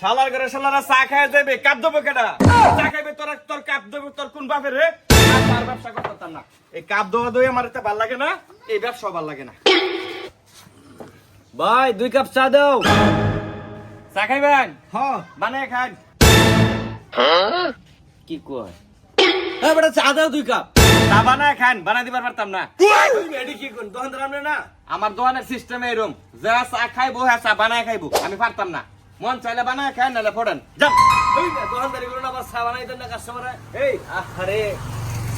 শালার ঘরে শালারা চা খায় দেবে কাপ দেবো কেটা চা খাইবে তোর তোর কাপ দেবে তোর কোন বাপের রে আর তার ব্যবসা করতাম না। এই কাপ দেওয়া দই আমার এতে ভালো লাগে না এই ব্যবসা ভালো লাগে না। ভাই দুই কাপ চা দাও। চা খাইবেন? হ্যাঁ বানিয়ে খান। কি কয়? হ্যাঁ বেটা চা দাও দুই কাপ। চা বানায় খান বানাই দিবার পারতাম না। এডি কি কোন আপনি না? আমার দোকানের সিস্টেম এরকম যা চা খাইবো হ্যাঁ চা বানায় খাইবো। আমি পারতাম না। মন চাইলে বানায় খাই নাহলে ফোড়েন। যান ওই দোকানদারি করুন আবার চা বানাই দেন না কাস্টমার এই আরে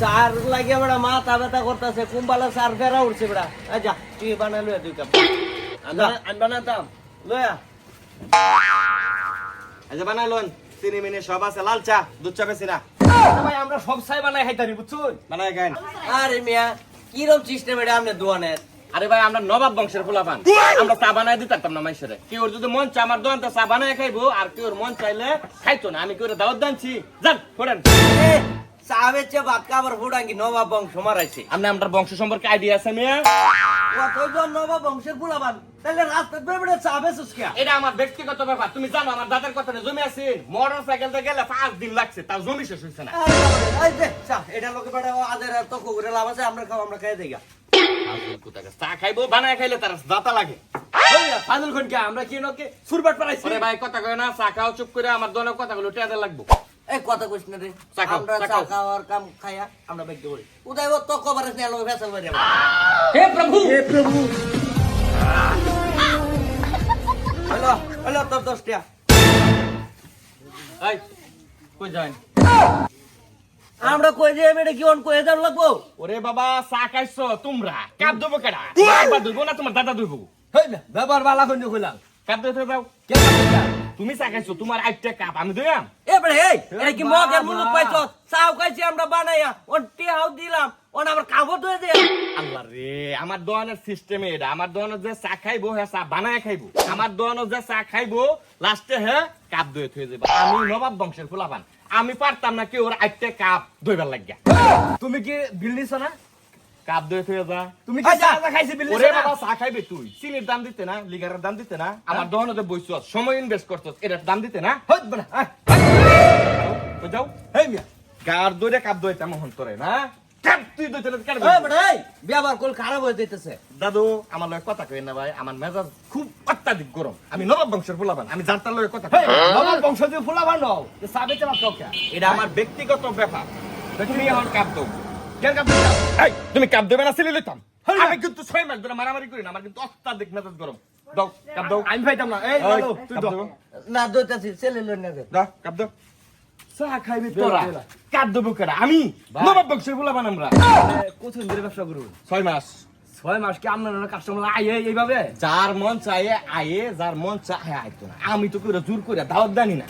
চার লাগিয়ে বেড়া মাথা ব্যথা করতেছে কুম্বালা চার ফেরা উঠছে বেড়া। যা তুই বানাই লয়া দুই কাপ। আমি- বানাতাম। লয়া যে বানাই লোন চিনি মিনি সব আছে লাল চা দুধ চা বেশি না। ভাই আমরা সব চাই বানাই খাইতারি বুঝছুন? বানায় খান আরে মিয়া কিরম সিস্টেম এটা আপনার দোকানের আরে ভাই আমরা নবাব বংশের ফুলা পান আমরা চা বানায় দিতাম না মাইসরে। কেউ যদি মন চা আমার দোকানতে চা বানায় খাইবো আর কেউ মন চাইলে খাইতো না। আমি কেউ দাওয়াত দানছি। যান ফোড়েন এ, চা ভাত খাবার ফুটাঙ্গি নবাব বংশ মারাইছে? আপনি আমার বংশ সম্পর্কে আইডিয়া আছে মিয়া? কতজন নবাব বংশের ফুলাবান তাহলে রাস্তা বেড়ে বেড়ে চা এটা আমার ব্যক্তিগত ব্যাপার। তুমি জানো আমার দাদার কথা না, জমি আছে। মোটর সাইকেল গেলে পাঁচ দিন লাগছে। তার জমি শেষ হয়েছে না। এটা লোকে বেড়ে আদের লাভ আছে আমরা খাও আমরা খাই। চা খাইবো বানায় খাইলে তার দাতা লাগে। ফাজিল খুন কে, আমরা কি নকে? সুরবাট পারাইছি আরে ভাই কথা কয় না চা খাও চুপ করে আমার দলের কথাগুলো টেয়াদে লাগবো। এই কথা কইস না রে। আমরা চা চা খাও। খাওয়ার কাম খাইয়া আমরা বাইক করি উদয় ও তক বারে নিয়ে লোকে ফেসাল বাড়ি হে প্রভু! হ্যালো হ্যালো তোর দশটা এই কই যাই আমরা কই যে এটা কি অন কই দাও লাগবো? ওরে বাবা চা খাইছো তোমরা? কাপ দেবো কেডা? বাবা দুইবো না তোমার দাদা দুইবো হই না ব্যাপার বালা কইন কইলাম। কাপ দিতে দাও কে তুমি চা খাইছো তোমার আইটা কাপ আমি দুইয়াম এবারে এই এটা কি মগের বাবা। মুলুক পাইছ? চাও খাইছি আমরা বানাইয়া। ওন টিয়াও দিলাম। ওন আবার কাবো ধুয়ে দে আল্লাহ রে আমার দোকানের সিস্টেমে এটা। আমার দোকানের যে চা খাইবো হ্যাঁ চা বানায় খাইবো। আমার দোকানের যে চা খাইবো লাস্টে হ্যাঁ কাপ দই থয়ে যাবে আমি নবাব বংশের ফুলাবান আমি পারতাম না কি ওর আইটা কাপ দইবার লাগিয়া। তুমি কি বিল দিছ না? কাপ দই থয়ে যা। তুমি কি চা চা খাইছি বিল ওরে না? বাবা চা খাইবে তুই। চিনির দাম দিতে না লিগারের দাম দিতে না? আমার দহনতে বইছ সময় ইনভেস্ট করছস এটার দাম দিতে না? হইত না ওই যাও হেই মিয়া। গার দইরে কাপ দইতে মোহন তোরে না? তুই কোল খারাপ হয়ে যাইতেছে। দাদু আমার কথা কই না ভাই আমার মেজাজ খুব অত্যাধিক গরম। আমি নবাব বংশের ফুলাবান আমি জানতার লগে কথা কই বংশ দিয়ে ফুলা বানো যে সাবে চালা তোকে এটা আমার ব্যক্তিগত ব্যাপার। তুমি কাপ দাও। কেন কাপ দাও এই তুমি কাপ দেবে না সিলে লইতাম। আমি কিন্তু ছয় মাস ধরে মারামারি করি না আমার কিন্তু অত্যাধিক মেজাজ গরম। দাও কাপ দাও। আমি পাইতাম না। এই, তুই দাও। না দইতাছি ছেলে লই না দাও কাপ দাও। চা খাইবি তোরা। কাপ দেবো কেডা? আমি? নবাব ফুলাবান আমরা ধরে ব্যবসা করব? ছয় মাস। ছয় মাস কি আপনার কাস্টমার আইয়ে এইভাবে? যার মন চাইয়ে আয়ে যার মন আইতো না। আমি তো করে জোর করে দাওয়াত দানি না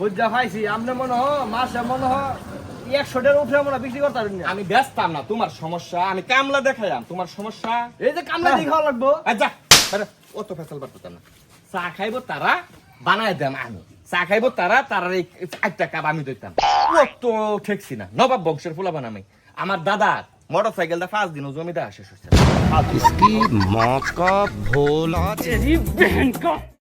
বুঝা পাইছি আপনি মনে হ মাসে মনে হ একশো টাকা উঠে আমরা বিক্রি করতে পারেন না। আমি ব্যস্তাম না তোমার সমস্যা আমি কামলা দেখাইলাম তোমার সমস্যা? এই যে কামলা দিয়ে খাওয়া লাগবো। আরে, অত ফেসাল পারতাম না। চা খাইবো তারা বানায় দেন আমি। চা খাইবো তারা তারা এই একটা কাপ আমি দিতাম কত ঠেকছি না। নবাব বংশের ফুলাবান আমি। আমার দাদা মোটর সাইকেলটা পাঁচ দিন জমিতে আসে সুস্থ ভোলা